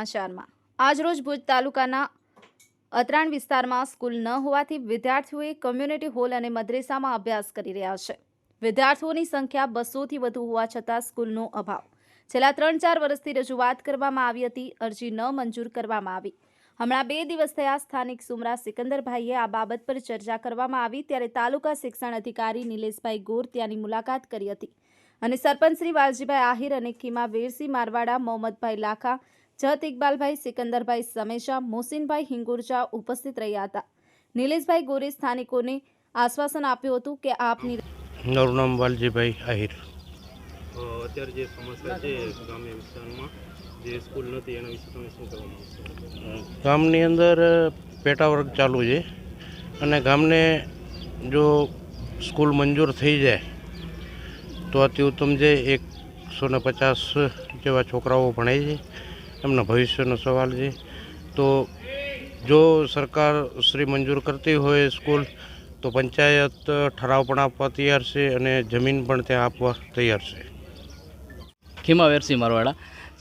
સમાચારમાં. આજરોજ ભુજ તાલુકાના અતરાણ વિસ્તારમાં સ્કૂલ ન હોવાથી વિદ્યાર્થીઓએ કમ્યુનિટી હોલ અને મદ્રેસામાં અભ્યાસ કરી રહ્યા છે. વિદ્યાર્થીઓની સંખ્યા બસોથી વધુ હોવા છતાં સ્કૂલનો અભાવ. છેલ્લા ત્રણ ચાર વર્ષથી રજૂઆત કરવામાં આવી હતી, અરજી ન મંજૂર કરવામાં આવી. હમણાં બે દિવસ થયા સ્થાનિક સુમરા સિકંદરભાઈએ આ બાબત પર ચર્ચા કરવામાં આવી, ત્યારે તાલુકા શિક્ષણ અધિકારી નિલેશભાઈ ગોર ત્યાંની મુલાકાત કરી હતી. અને સરપંચ શ્રી વાલજીભાઈ આહિર અને ખીમા વેરસી મારવાડા, મોહમ્મદભાઈ લાખા જત ઇકબાલભાઈ સિકંદરભાઈ સમેશા મોસીનભાઈ હિંગુરજા ઉપસ્થિત રહ્યા હતા. નિલેશભાઈ ગોરે સ્થાનિકોને આશ્વાસન આપ્યું હતું કે આપની મારું નામ વાલજીભાઈ આહિર. અત્યારે જે સમસ્યા છે ગ્રામ્ય વિસ્તારમાં જે સ્કૂલ નથી એના વિશે તમે શું કહેવા માંગશો? ગામની અંદર પેટા વર્ગ ચાલુ છે અને ગામને જો સ્કૂલ મંજૂર થઈ જાય તો અતિ ઉત્તમ છે એકસો ને પચાસ જેવા છોકરાઓ ભણે છે એમના ભવિષ્યનો સવાલ છે. તો જો સરકાર શ્રી મંજૂર કરતી હોય સ્કૂલ, તો પંચાયત ઠરાવ પણ આપવા તૈયાર છે અને જમીન પણ ત્યાં આપવા તૈયાર છે. ખીમા વેરસી મારવાડા.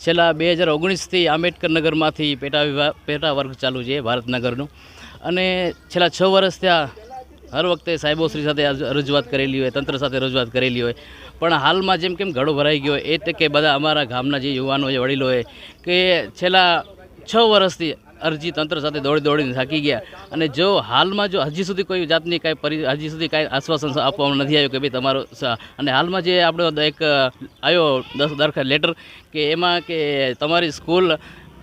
છેલ્લા બે હજાર ઓગણીસથી આંબેડકરનગરમાંથી પેટા વિભાગ પેટા વર્ગ ચાલુ છે ભારતનગરનું અને છેલ્લા છ વર્ષ ત્યાં હર વખતે સાહેબોશ્રી સાથે રજૂઆત કરેલી હોય, તંત્ર સાથે રજૂઆત કરેલી હોય. પણ હાલમાં જેમ કેમ ઘડો ભરાઈ ગયો હોય, એ તકે બધા અમારા ગામના જે યુવાનો છે વડીલોએ કે છેલ્લા છ વર્ષથી અરજી તંત્ર સાથે દોડી દોડીને થાકી ગયા. અને જો હાલમાં જો હજી સુધી કોઈ જાતની કાંઈ હજી સુધી કાંઈ આશ્વાસન આપવામાં નથી આવ્યું કે ભાઈ તમારો અને હાલમાં જે આપણો એક આવ્યો દસ દરખા લેટર કે એમાં કે તમારી સ્કૂલ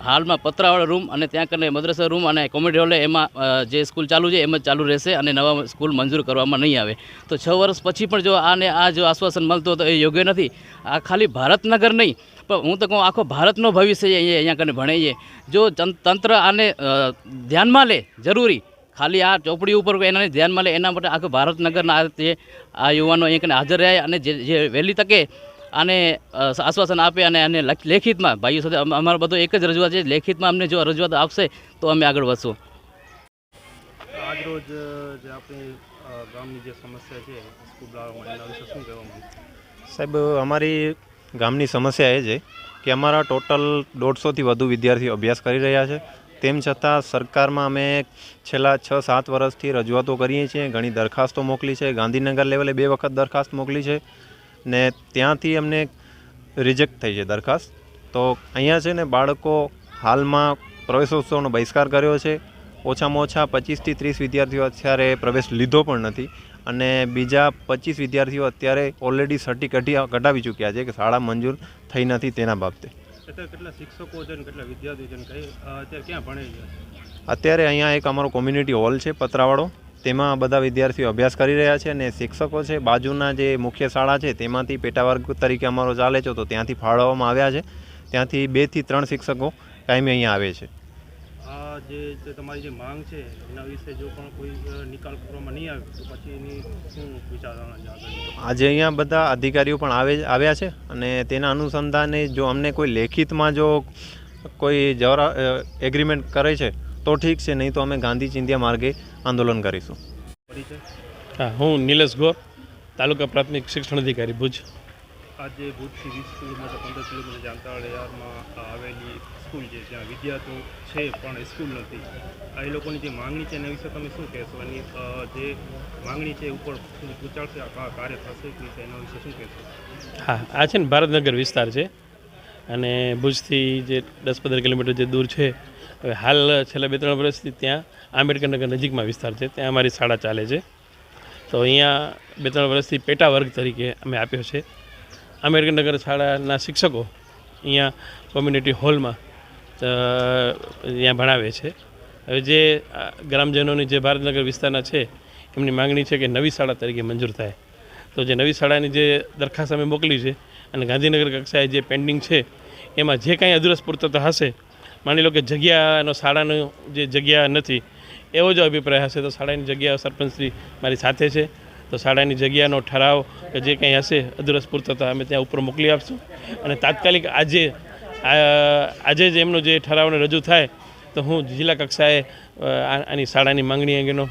હાલમાં પતરાવાળા રૂમ અને ત્યાં કરીને મદ્રસા રૂમ અને કોમેડી હોલે એમાં જે સ્કૂલ ચાલુ છે એમ જ ચાલુ રહેશે અને નવા સ્કૂલ મંજૂર કરવામાં નહીં આવે. તો છ વર્ષ પછી પણ જો આને આ જો આશ્વાસન મળતું તો એ યોગ્ય નથી. આ ખાલી ભારતનગર નહીં, પણ હું તો કહું આખો ભારતનો ભવિષ્ય અહીંયા કને ભણે જો તંત્ર આને ધ્યાનમાં લે, જરૂરી, ખાલી આ ચોપડી ઉપર એનાને ધ્યાનમાં લે, એના માટે આખો ભારતનગરના આ યુવાનો અહીંયા કને હાજર રહ્યા અને જે વહેલી તકે આને આશ્વાસન આપે અને આને લેખિતમાં ભાઈઓ સાથે અમ- અમારો બધો એક જ રજૂઆત છે લેખિતમાં અમને જો રજૂઆત આપશે તો અમે આગળ વધશું. આજ રોજ જે આપણી ગામની જે સમસ્યા છે એના વિશે શું કહેવા સાહેબ અમારી ગામની સમસ્યા એ છે કે અમારા ટોટલ દોઢસોથી વધુ વિદ્યાર્થીઓ અભ્યાસ કરી રહ્યા છે. તેમ છતાં સરકારમાં અમે છેલ્લા છ સાત વર્ષથી રજૂઆતો કરીએ છીએ ઘણી દરખાસ્તો મોકલી છે ગાંધીનગર લેવલે બે વખત દરખાસ્ત મોકલી છે. ને ત્યાંથી અમને રિજેક્ટ થઈ છે દરખાસ્ત. તો અહીંયા છે ને બાળકો હાલમાં પ્રવેશોત્સવનો બહિષ્કાર કર્યો છે. ઓછામાં ઓછા પચીસથી ત્રીસ વિદ્યાર્થીઓ અત્યારે પ્રવેશ લીધો પણ નથી અને બીજા પચીસ વિદ્યાર્થીઓ અત્યારે ઓલરેડી સર્ટી કઢી કઢાવી ચૂક્યા છે કે શાળા મંજૂર થઈ નથી તેના બાબતે. અત્યારે કેટલા શિક્ષકો છે ને કેટલા વિદ્યાર્થીઓ છે ને કઈ અ, અત્યારે ક્યાં ભણે છે? અત્યારે અહીંયા એક અમારો કોમ્યુનિટી હોલ છે પતરાવાળો. તેમાં બધા વિદ્યાર્થીઓ અભ્યાસ કરી રહ્યા છે અને શિક્ષકો છે બાજુના જે મુખ્ય શાળા છે તેમાંથી પેટાવર્ગ તરીકે અમારો ચાલે છે તો ત્યાંથી ફાળવવામાં આવ્યા છે. ત્યાંથી બેથી ત્રણ શિક્ષકો કાયમી અહીંયા આવે છે. આ જે તમારી જે માંગ છે એના વિશે જો પણ કોઈ નિકાલ કરવામાં નહીં આવે તો પછી એની શું વિચારણા આજે અહીંયા બધા અધિકારીઓ પણ આવે આવ્યા છે અને તેના અનુસંધાને જો અમને કોઈ લેખિતમાં જો કોઈ જવરા એગ્રીમેન્ટ કરે છે તો ઠીક છે નહીં તો અમે ગાંધી ચિંધ્યા માર્ગે આંદોલન કરીશું. હા હું નિલેશ ગોર તાલુકા પ્રાથમિક શિક્ષણ અધિકારી ભુજ. આજે ભુજથી વીસ કિલોમીટર પંદર કિલોમીટર જે આવેલી સ્કૂલ છે જ્યાં વિદ્યાર્થીઓ છે પણ સ્કૂલ નથી. આ એ લોકોની જે માંગણી છે એના વિશે તમે શું કહેશો? એની જે માંગણી છે ઉપર શું પૂછાડશે આ કા- કાર્ય થશે કે એના વિશે શું કહેશો? હા આ છે ને ભારતનગર વિસ્તાર છે. અને ભુજથી જે દસ પંદર કિલોમીટર જે દૂર છે હવે હાલ છેલ્લા બે ત્રણ વર્ષથી ત્યાં આંબેડકરનગર નજીકમાં વિસ્તાર છે. ત્યાં અમારી શાળા ચાલે છે. તો અહીંયા બે ત્રણ વર્ષથી પેટા વર્ગ તરીકે અમે આપ્યો છે. આંબેડકરનગર શાળાના શિક્ષકો અહીંયા કોમ્યુનિટી હોલમાં ત્યાં ભણાવે છે. હવે જે ગ્રામજનોની જે ભારતનગર વિસ્તારના છે, એમની માંગણી છે કે નવી શાળા તરીકે મંજૂર થાય. તો જે નવી શાળાની જે દરખાસ્ત અમે મોકલી છે અને ગાંધીનગર કક્ષાએ જે પેન્ડિંગ છે, એમાં જે કાંઈ અધુરસ પૂર્તતા હશે માની લો કે જગ્યાનો શાળાનો જે જગ્યા નથી, એવો જો અભિપ્રાય હશે. તો શાળાની જગ્યા સરપંચશ્રી મારી સાથે છે. તો શાળાની જગ્યાનો ઠરાવ કે જે કંઈ હશે અધુરસ પૂર્તતા અમે ત્યાં ઉપર મોકલી આપશું. અને તાત્કાલિક આજે આજે જ એમનો જે ઠરાવને રજૂ થાય, તો હું જિલ્લા કક્ષાએ આની શાળાની માંગણી અંગેનો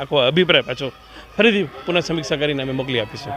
આખો અભિપ્રાય પાછો ફરીથી પુનઃ સમીક્ષા કરીને અમે મોકલી આપીશું.